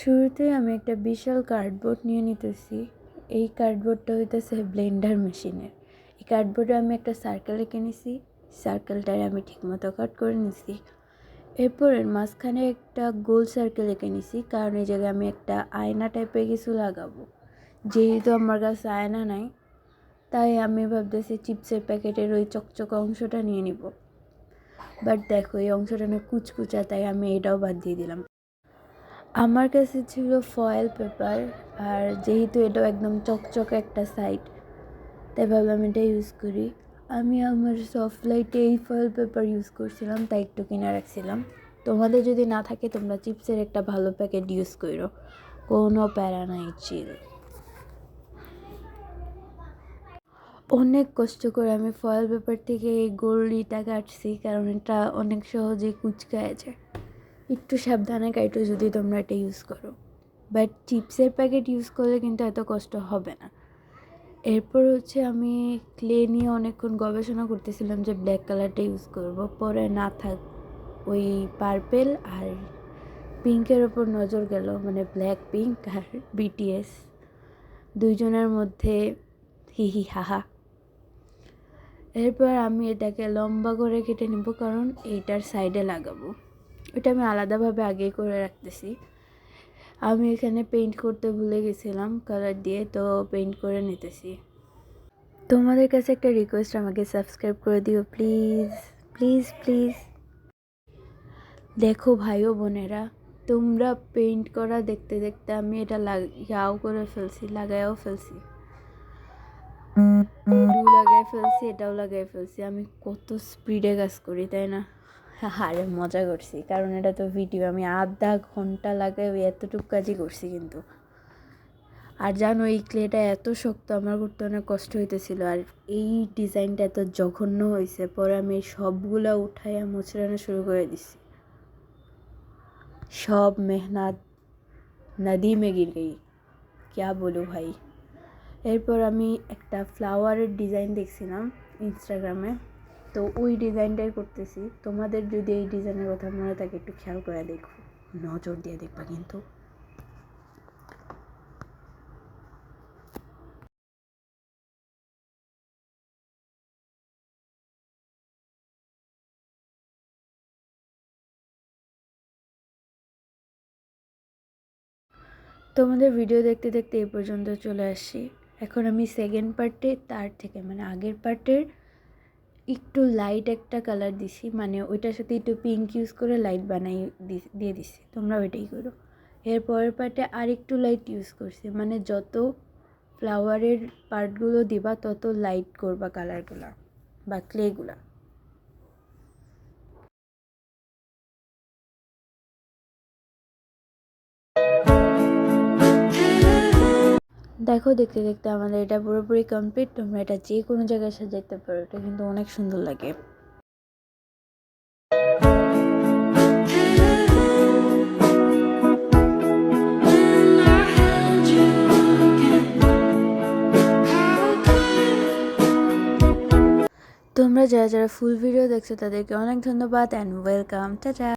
শুরুতে আমি একটা বিশাল কার্ডবোর্ড নিয়ে নিতেছি। এই কার্ডবোর্ডটা হইতেছে ব্লেন্ডার মেশিনের এই কার্ডবোর্ডে আমি একটা সার্কেল এঁকে নিছি। সার্কেলটারে আমি ঠিকমতো কাট করে নিছি। এরপর এর মাঝখানে একটা গোল সার্কেল এঁকে নিছি, কারণ এই জায়গায় আমি একটা আয়না টাইপের কিছু লাগাবো। যেহেতু আমার কাছে আয়না নাই, তাই আমি ভাবতেছি চিপসের প্যাকেটের ওই চকচকা অংশটা নিয়ে নিব। বাট দেখো, এই অংশটা না কুচকুচা, তাই আমি এটাও বাদ দিয়ে দিলাম। আমার কাছে ছিল ফয়েল পেপার আর যেহেতু এটাও একদম চকচকে একটা সাইড তাই ভাবলাম এটা ইউজ করি। আমি আমার সফট লাইটে এই ফয়েল পেপার ইউজ করছিলাম, তাই একটু কিনে রাখছিলাম। তোমাদের যদি না থাকে, তোমরা চিপসের একটা ভালো প্যাকেট ইউজ করো। কোনো প্যারা নাই চিল অনেক কষ্ট করে আমি ফয়েল পেপার থেকে এই গোল্ডিটা কাটছি, কারণ এটা অনেক সহজেই কুচকায় যায়। একটু সাবধানে কাটো যদি তোমরা এটা ইউজ করো। বাট চিপসের প্যাকেট ইউজ করলে কিন্তু এত কষ্ট হবে না। এরপর হচ্ছে আমি ক্লে নিয়ে অনেকক্ষণ গবেষণা করতেছিলাম যে ব্ল্যাক কালারটা ইউজ করব। পরে না থাক, ওই পার্পেল আর পিঙ্কের ওপর নজর গেল মানে ব্ল্যাক পিঙ্ক আর বিটিএস দুইজনের মধ্যে হি হি হাহা এরপর আমি এটাকে লম্বা করে কেটে নিব, কারণ এইটার সাইডে লাগাবো। এটা আমি আলাদাভাবে আগে করে রাখতেছি। আমি এখানে পেইন্ট করতে ভুলে গেছিলাম কালার দিয়ে তো পেইন্ট করে নিতেছি। তোমাদের কাছে একটা রিকোয়েস্ট আমাকে সাবস্ক্রাইব করে দিও প্লিজ প্লিজ প্লিজ দেখো ভাই ও বোনেরা তোমরা পেইন্ট করা দেখতে দেখতে আমি এটা লাগাও করে ফেলছি লাগাইও ফেলছি। লাগাই ফেলছি এটাও লাগাই ফেলছি। আমি কত স্পিডে কাজ করি তাই না? আরে মজা করছি, কারণ এটা তো ভিডিও আমি আধা ঘণ্টা লাগাই ওই এতটুকু কাজই করছি কিন্তু। আর জানো, এই ক্লেটা এত শক্ত, আমার করতে অনেক কষ্ট হইতেছিল। আর এই ডিজাইনটা এত জঘন্য হয়েছে পরে আমি সবগুলা উঠাইয়া মুচড়ানো শুরু করে দিছি। সব মেহনত নদী মে গির গই ক্যা বলো ভাই? এরপর আমি একটা ফ্লাওয়ারের ডিজাইন দেখছিলাম ইনস্টাগ্রামে তো ওই ডিজাইনটাই করতেছি। তোমাদের যদি এই ডিজাইনের কথা মনে থাকে, একটু খেয়াল করে দেখো। নজর দিয়ে দেখবা কিন্তু। তোমাদের ভিডিও দেখতে দেখতে এই পর্যন্ত চলে আসছি। এখন আমি সেকেন্ড পার্টে তার থেকে মানে আগের পার্টের একটু লাইট একটা কালার দিছি মানে ওইটার সাথে একটু পিঙ্ক ইউজ করে লাইট বানাই দিয়ে দিছি তোমরা ওইটাই করো। এর পরের পার্টে আর একটু লাইট ইউজ করছি মানে যত ফ্লাওয়ারের পার্টগুলো দিবা, তত লাইট করবা কালারগুলা বা ক্লেগুলা দেখো, দেখতে দেখতে আমাদের এটা পুরোপুরি কমপ্লিট তোমরা এটা যে কোনো জায়গায় সাজাইতে পারো, এটা কিন্তু অনেক সুন্দর লাগে। তোমরা যারা যারা ফুল ভিডিও দেখছ, তাদেরকে অনেক ধন্যবাদ অ্যান্ড ওয়েলকাম টাটা!